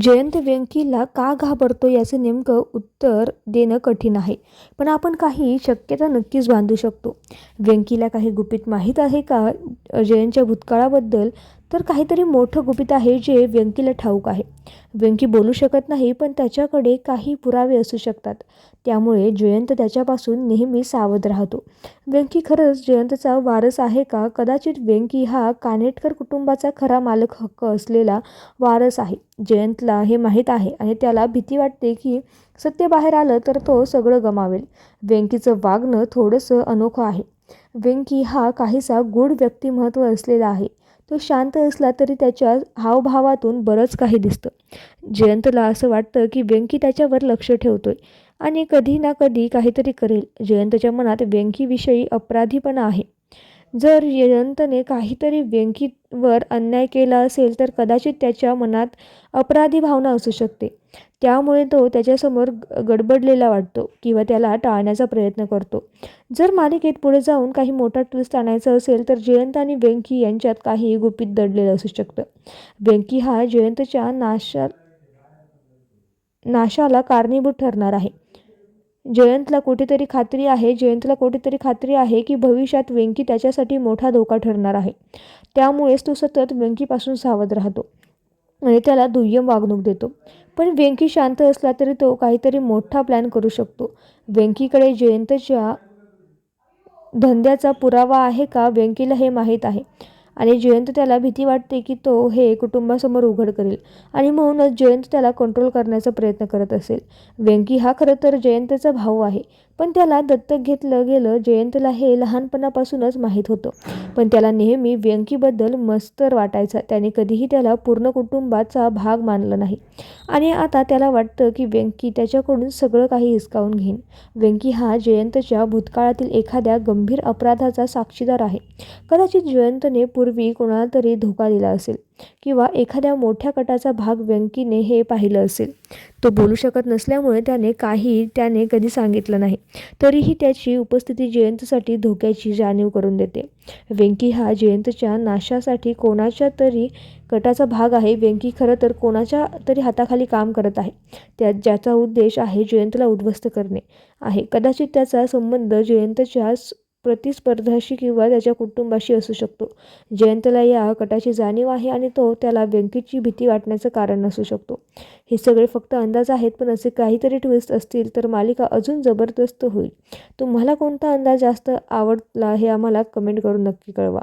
जयंत व्यंकीला का घाबरतो याचं नेमकं उत्तर देणं कठीण आहे. पण आपण काही शक्यता नक्कीच बांधू शकतो. व्यंकीला काही गुपित माहीत आहे का? जयंतच्या भूतकाळाबद्दल तर काहीतरी मोठं गुपित आहे जे व्यंकीला ठाऊक आहे. व्यंकी बोलू शकत नाही पण त्याच्याकडे काही पुरावे असू शकतात. त्यामुळे जयंत त्याच्यापासून नेहमी सावध राहतो. व्यंकी खरंच जयंतचा वारस आहे का? कदाचित व्यंकी हा कानेटकर कुटुंबाचा खरा मालक हक्क असलेला वारस आहे. जयंतला हे माहीत आहे आणि त्याला भीती वाटते की सत्य बाहेर आलं तर तो सगळं गमावेल. व्यंकीचं वागणं थोडंसं अनोखं आहे. व्यंकी हा काहीसा गूढ व्यक्तिमत्व असलेला आहे. तो शांत असला तरी त्याच्या हावभावातून बरंच काही दिसतं. जयंतला असं वाटतं की व्यंकी त्याच्यावर लक्ष ठेवतोय आणि कधी ना कधी काहीतरी करेल. जयंतच्या मनात व्यंकीविषयी अपराधीपणा आहे. जर जयंतने काहीतरी व्यंकीवर अन्याय केला असेल तर कदाचित त्याच्या मनात अपराधी भावना असू शकते. त्यामुळे तो त्याच्यासमोर गडबडलेला वाटतो किंवा त्याला टाळण्याचा प्रयत्न करतो. जर मालिकेत पुढे जाऊन काही मोठा ट्विस्ट आणायचा असेल तर जयंत आणि व्यंकी यांच्यात काही गुपित दडलेलं असू शकतं. व्यंकी हा जयंतच्या नाशा नाशाला कारणीभूत ठरणार आहे. जयंतला कुठेतरी खात्री आहे जयंतला कुठेतरी खात्री आहे की भविष्यात व्यंकी त्याच्यासाठी मोठा धोका ठरणार आहे. त्यामुळेच तो सतत व्यंकीपासून सावध राहतो आणि त्याला दुय्यम वागणूक देतो. पण व्यंकी शांत असला तरी तो काहीतरी मोठा प्लॅन करू शकतो. व्यंकीकडे जयंतच्या धंद्याचा पुरावा आहे का व्यंकीला हे माहीत आहे. आणि जयंत त्याला भीती वाटते की तो हे कुटुंबासमोर उघड करेल. आणि म्हणूनच जयंत त्याला कंट्रोल करण्याचा प्रयत्न करत असेल. व्यंकी हा खरं तर जयंतचा भाऊ आहे. पण त्याला दत्तक घेतलं गेलं जयंतला हे लहानपणापासूनच माहीत होतं. पण त्याला नेहमी व्यंकीबद्दल मस्तर वाटायचा. त्याने कधीही त्याला पूर्ण कुटुंबाचा भाग मानलं नाही. आणि आता त्याला वाटतं की व्यंकी त्याच्याकडून सगळं काही हिसकावून घेईन. व्यंकी हा जयंतच्या भूतकाळातील एखाद्या गंभीर अपराधाचा साक्षीदार आहे. कदाचित जयंतने पूर्वी कोणाला तरी धोका दिला असेल. किंवा एखाद्या मोठ्या कटाचा भाग व्यंकीने हे पाहिलं असेल. तो बोलू शकत नसल्यामुळे त्याने काही त्याने कधी सांगितलं नाही. तरीही त्याची उपस्थिती जयंतसाठी धोक्याची जाणीव करून देते. व्यंकी हा जयंतच्या नाशासाठी कोणाच्या तरी कटाचा भाग आहे. व्यंकी खरं तर कोणाच्या तरी हाताखाली काम करत आहे. त्या ज्याचा उद्देश आहे जयंतला उद्ध्वस्त करणे. आहे. कदाचित त्याचा संबंध जयंतच्या प्रतिस्पर्धाशी किंवा त्याच्या कुटुंबाशी असू शकतो. जयंतला या कटाची जाणीव आहे आणि तो त्याला व्यंकीची भीती वाटण्याचं कारण असू शकतो. हे सगळे फक्त अंदाज आहेत पण असे काहीतरी ट्विस्ट असतील तर मालिका अजून जबरदस्त होईल. तुम्हाला कोणता अंदाज जास्त आवडला हे आम्हाला कमेंट करून नक्की कळवा.